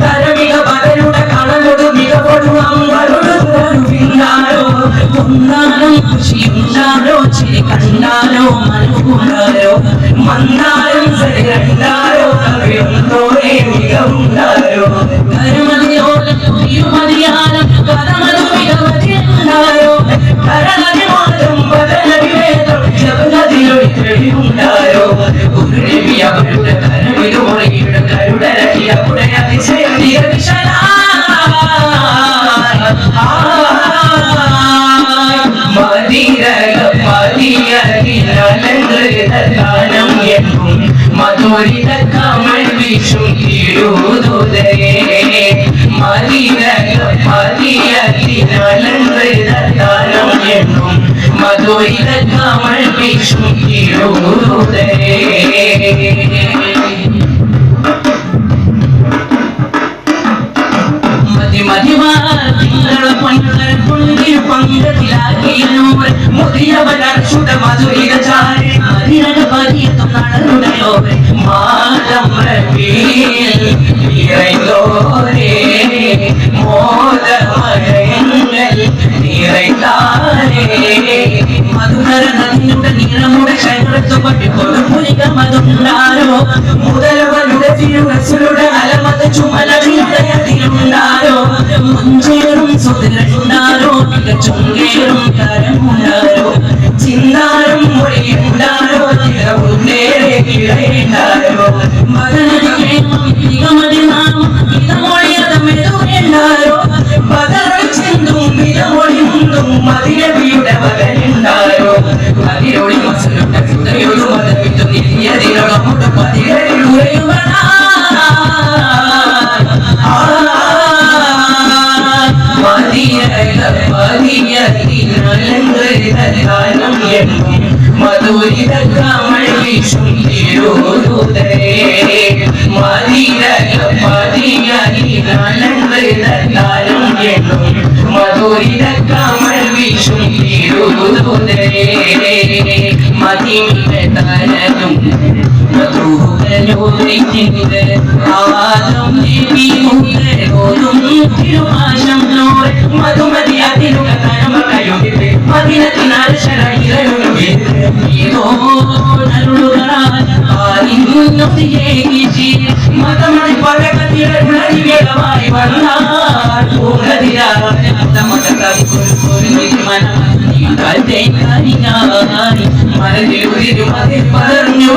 തരമിക പകരുടെ കളമൊടു മികവൊടു അമ്പലൊടു പിന്നാരോ ഖുഷിയുണ്ടാരോ ചിരി കണ്ടാലോ മനവുണ്ടാരോ സരണ്ടാരോ സരി കണ്ടാരോ കവിയുന്നോരേ മികവുണ്ടാരോ കരുമതിയോലം തിരുമതിയാലം കരമതു മികവതിയുണ്ടാരോ കരളതി മാറ്റം പതനതി വേദം ഒരു രവി അവരുടെ കരവിലുമൊഴിയുടെ കരുടരടി അവിടെ അതിശയം മധുരിത കമൽ വീശും തിരുതുതരേ മതിരക മതിയത്തിനലങ്കൃതം എന്നും മധുരിത കമൽ വീശും തിരുതുതരേ മതി പങ്കർ കുണ്ടിൽ പങ്കത്തിലാക്കിയൂർ മുതിയവരക്ഷുട മധുരിക ചാരി മതിരക പതിയത്തും നടന്നുടയോ മാതം റബീൽ ഇറൈതോരേ മോദമഴയങ്ങൾ നിറൈതാരേ മധുകര നദിയുടെ നീളമുടെ ശൈലത്തു പട്ടിക്കൊടു പുലിക മതുണ്ടാരോ ചുങ്കേറും കരമുണ്ടാരോ ചിന്താരും മൊഴിയുണ്ടാരോ ചിറവും നേരെ കിഴയുണ്ടാരോ മകനോ പതറൽ ചിന്തും വിധമൊഴിമുണ്ടും മതിരവിയുടെ മകനുണ്ടാരോ അതിരൊളി മസലുടെ കുതയൊരു മധുരിത കമൾ വീശും തിരുതരേ മതിരക പതിയലിനലങ്കൃതം എന്നും മധുരിത കമൾ വീശും തിരുതരേ മതിമിക തരനും മധുരനോരിക്കുന്നത് ആദം ദേവി മുതലോതും നരുളുകളാൽ ആരിന്നുതിയേകിച്ചി മതമതി പഴകത്തിരമായി വന്നാൽ പൂർണതിരാതെ മതമതകവി ഒരു മനം മനതിൽ ഒരു മതി പകർന്നു